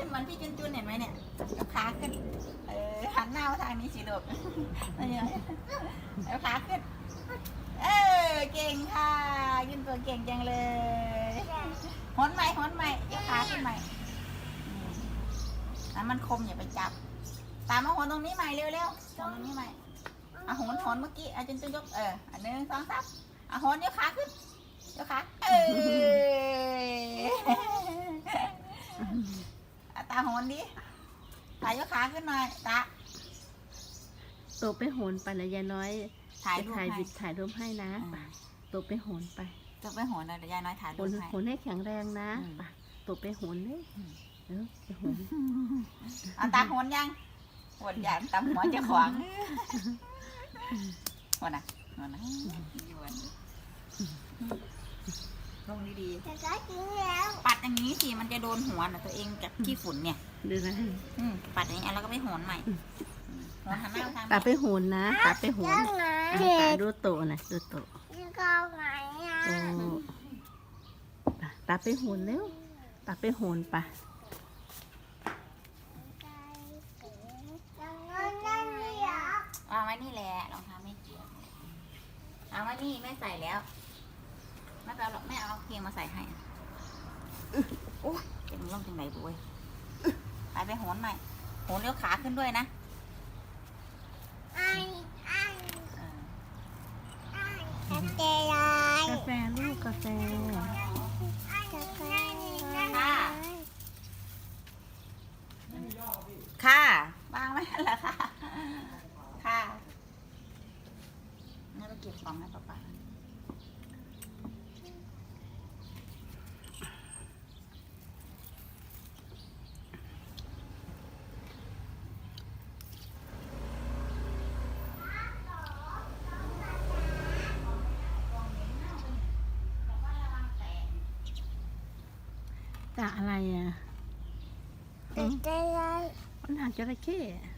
ขึ้นเหมือนพี่จุนจุนเห็นไหมเนี่ยยกขาขึ้น เออหันหน้ามาทางนี้สิลูกเอาอย่างนี้ยกขาขึ้น เออเก่งค่ะ ยืนตัวเก่งจังเลยหนใหม่หนใหม่ยกขาขึ้นใหม่อันมันคมอย่าไปจับ ตามมาหนตรงนี้ใหม่เร็วๆตรงนี้ใหม่เอาหนหนเมื่อกี้อาจารย์จุนยกเอออันหนึ่งสองสามเอาหนยกขาขึ้นยกขาเออ อะ ตาหนดิถ่ายยกขาขึ้นหน่อยตาโตไปโหนไปแล้วยายน้อยถ่ายจะรูปถ่ายให้วิดถ่ายรูปให้นะอืม ไปโตไปโหนไปจะไปโหนเลยเดี๋ยวยายน้อยถ่ายโหรูนปให้ โหนให้แข็งแรงนะอืม ไปโตไปโหนเลยอืมเออไปโหนเอาตาโหนยังปวดหยานตาหัวจะขวางหัวน่ะหัวน่ะยวน ลงดีจะได้กินแล้วๆ ปัดอย่างนี้สิ มันจะโดนหัวน่ะตัวเองกับขี้ฝุ่นเนี่ย ดูนะอืมปัดอย่างนี้แล้วก็ไปโหนใหม่อืมโหนหันหน้ามาทางตาไปโหนนะตาไปโหนยังไงอะตาดูโตนะดูโตยังก็ไงอะโตไปตาไปโหนเร็วตาไปโหนไปยังไงนั่นเนี่ยเอาไว้นี่แหละรองเท้าไม่เกี่ยวเอาไว้นี่ไม่ใส่แล้ว ไม่เอาหรอกไม่เอาเพียงมาใส่ให้อะโอ้ยเป็นร่องจังไหนบุ้ยไปไปโหนใหม่โหนเลี้ยวขาขึ้นด้วยนะไอ้ไอ้เออไอ้จะเจยายกาแฟลูกกาแฟจะเจยายค่ะวางไว้นั่นแหละค่ะ ค่ะงั้นไปเก็บของให้ป้าป้าบอกว่าระวังแตก ตาอะไรอะจะเจยายมันหาจระเข้อะ